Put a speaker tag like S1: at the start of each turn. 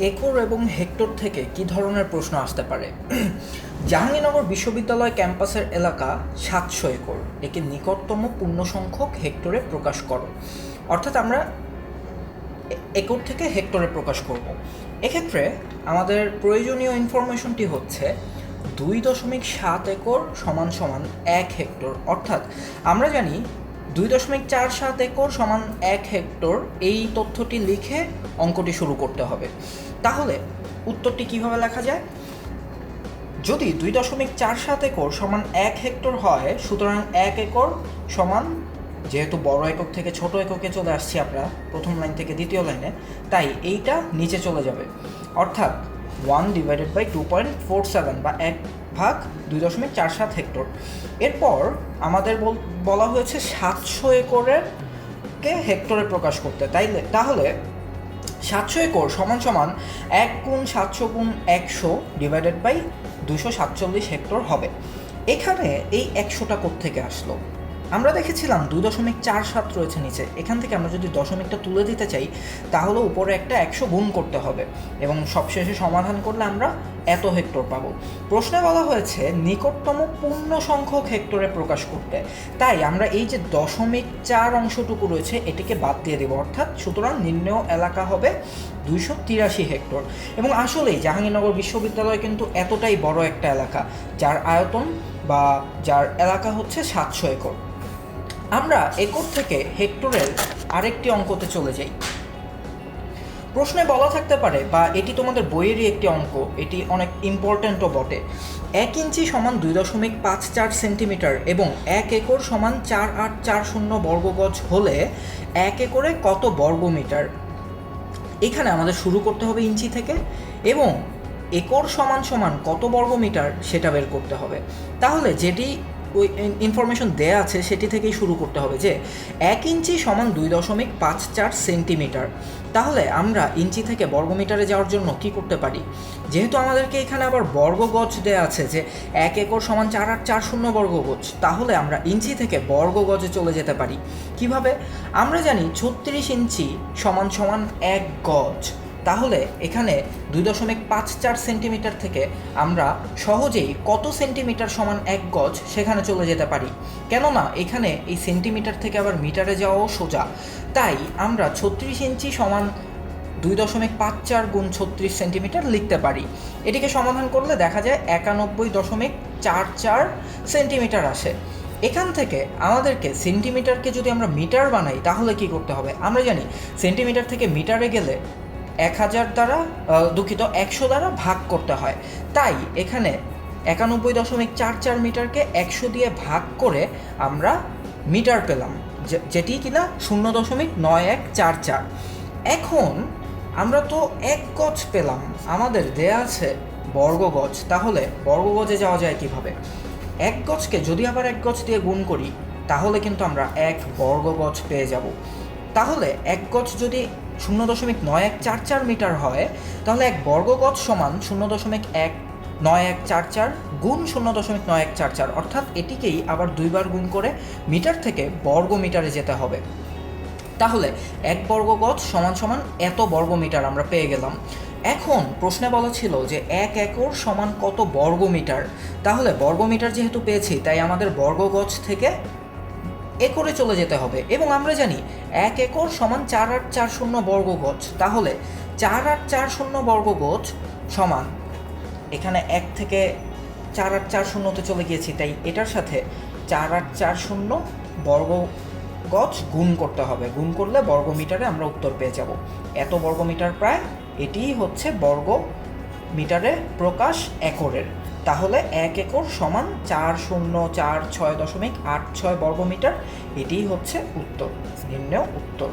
S1: Acre এবং hectare থেকে কি ধরনের প্রশ্ন আসতে পারে? জাহাঙ্গীরনগর বিশ্ববিদ্যালয় ক্যাম্পাসের এলাকা সাতশো একর। একে নিকটতম পূর্ণ সংখ্যক হেক্টরে প্রকাশ করো। অর্থাৎ আমরা একর থেকে হেক্টরে প্রকাশ করব। এক্ষেত্রে আমাদের প্রয়োজনীয় ইনফরমেশনটি হচ্ছে দুই দশমিক সাত একর সমান সমান এক হেক্টর। অর্থাৎ আমরা জানি দুই দশমিক চার সাত একর সমান এক হেক্টর, এই তথ্যটি লিখে অঙ্কটি শুরু করতে হবে। তাহলে উত্তরটি কীভাবে লেখা যায়? যদি দুই দশমিক চার সাত একর সমান এক হেক্টর হয়, সুতরাং এক একর সমান, যেহেতু বড় একক থেকে ছোট এককে চলে আসছি আমরা, প্রথম লাইন থেকে দ্বিতীয় লাইনে, তাই এইটা নিচে চলে যাবে। অর্থাৎ one divided by two point four seven বা এক ভাগ দুই দশমিক চার সাত হেক্টর। এরপর আমাদের বল- হয়েছে সাতশো একরের কে হেক্টরে প্রকাশ করতে। তাইলে, তাহলে সাতশো একর সমান সমান এক গুণ সাতশো গুণ একশো ডিভাইডেড বাই দুশো সাতচল্লিশ হেক্টর হবে। এখানে এই একশোটা থেকে আসলো? আমরা দেখেছিলাম দুই দশমিক চার সাত রয়েছে নিচে। এখান থেকে আমরা যদি দশমিকটা তুলে দিতে চাই, তাহলে উপরে একটা একশো গুণ করতে হবে এবং সবশেষে সমাধান করলে আমরা এত হেক্টর পাবো। প্রশ্নে বলা হয়েছে, নিকটতম পূর্ণ সংখ্যক হেক্টরে প্রকাশ করতে। তাই আমরা এই যে দশমিক চার অংশটুকু রয়েছে, এটিকে বাদ দিয়ে দেবো। অর্থাৎ সুতরাং নির্ণেয় এলাকা হবে দুইশো তিরাশি হেক্টর। এবং আসলেই জাহাঙ্গীরনগর বিশ্ববিদ্যালয় কিন্তু এতটাই বড় একটা এলাকা, যার আয়তন বা যার এলাকা হচ্ছে সাতশো একর। আমরা একর থেকে হেক্টরের আরেকটি অঙ্কতে চলে যাই। প্রশ্নে বলা থাকতে পারে, বা এটি তোমাদের বইয়েরই একটি অঙ্ক, এটি অনেক ইম্পর্ট্যান্টও বটে। এক ইঞ্চি সমান দুই দশমিক পাঁচ চার সেন্টিমিটার এবং এক একর সমান চার আট চার শূন্য বর্গগজ হলে এক একরে কত বর্গমিটার? এখানে আমাদের শুরু করতে হবে ইঞ্চি থেকে এবং একর সমান সমান কত বর্গমিটার সেটা বের করতে হবে। তাহলে যেটি ওই ইনফরমেশন দেয়া আছে সেটি থেকেই শুরু করতে হবে যে এক ইঞ্চি সমান দুই দশমিক পাঁচ চার সেন্টিমিটার। তাহলে আমরা ইঞ্চি থেকে বর্গমিটারে যাওয়ার জন্য কি করতে পারি? যেহেতু আমাদেরকে এখানে আবার বর্গগজ দেয়া আছে যে এক একর সমান চার আট চার শূন্য বর্গগজ, তাহলে আমরা ইঞ্চি থেকে বর্গগজে চলে যেতে পারি। কীভাবে? আমরা জানি ছত্রিশ ইঞ্চি সমান সমান এক গজ। তাহলে এখানে দুই দশমিক পাঁচ চার সেন্টিমিটার থেকে আমরা সহজেই কত সেন্টিমিটার সমান এক গজ সেখানে চলে যেতে পারি। কেননা এখানে এই সেন্টিমিটার থেকে আবার মিটারে যাওয়াও সোজা। তাই আমরা ছত্রিশ ইঞ্চি সমান দুই দশমিক পাঁচ চার গুণ ছত্রিশ সেন্টিমিটার লিখতে পারি। এটিকে সমাধান করলে দেখা যায় একানব্বই দশমিক চার চার সেন্টিমিটার আসে। এখান থেকে আমাদেরকে সেন্টিমিটারকে যদি আমরা মিটার বানাই, তাহলে কি করতে হবে? আমরা জানি সেন্টিমিটার থেকে মিটারে গেলে এক হাজার দ্বারা দুঃখিত, একশো দ্বারা ভাগ করতে হয়। তাই এখানে একানব্বই দশমিক চার চার মিটারকে একশো দিয়ে ভাগ করে আমরা মিটার পেলাম যেটি কিনা শূন্য দশমিক নয় এক চার চার। এখন আমরা তো এক গজ পেলাম, আমাদের দেয়া আছে বর্গগজ তাহলে বর্গগজে যাওয়া যায় কীভাবে? এক গজকে যদি আবার এক গজ দিয়ে গুণ করি, তাহলে কিন্তু আমরা এক বর্গগজ পেয়ে যাব। তাহলে এক গজ যদি শূন্য দশমিক নয় এক চার চার মিটার হয়, তাহলে এক বর্গগজ সমান শূন্য দশমিক এক নয় এক চার চার গুণ শূন্য দশমিক নয় এক চার চার। অর্থাৎ এটিকেই আবার দুইবার গুণ করে মিটার থেকে বর্গ মিটারে যেতে হবে। তাহলে এক বর্গ গজ সমান সমান এত বর্গ মিটার আমরা পেয়ে গেলাম। এখন প্রশ্নে বলা ছিল যে এক একর সমান কত বর্গ মিটার? তাহলে বর্গ মিটার যেহেতু পেয়েছি, তাই আমাদের বর্গ গজ থেকে একরে চলে যেতে হবে। এবং আমরা জানি এক একর সমান চার আট চার শূন্য বর্গ গজ তাহলে চার আট চার শূন্য বর্গ গজ সমান এখানে এক থেকে চার আট চার শূন্যতে চলে গিয়েছি। তাই এটার সাথে চার আট চার শূন্য বর্গ গজ গুণ করতে হবে। গুণ করলে বর্গ মিটারে আমরা উত্তর পেয়ে যাব। এত বর্গ মিটার প্রায় এটিই হচ্ছে বর্গ মিটারে প্রকাশ একরের। তাহলে এক একর সমান চার শূন্য চার ছয় দশমিক আট ছয় বর্গমিটার। এটিই হচ্ছে উত্তর, নিম্নেও উত্তর।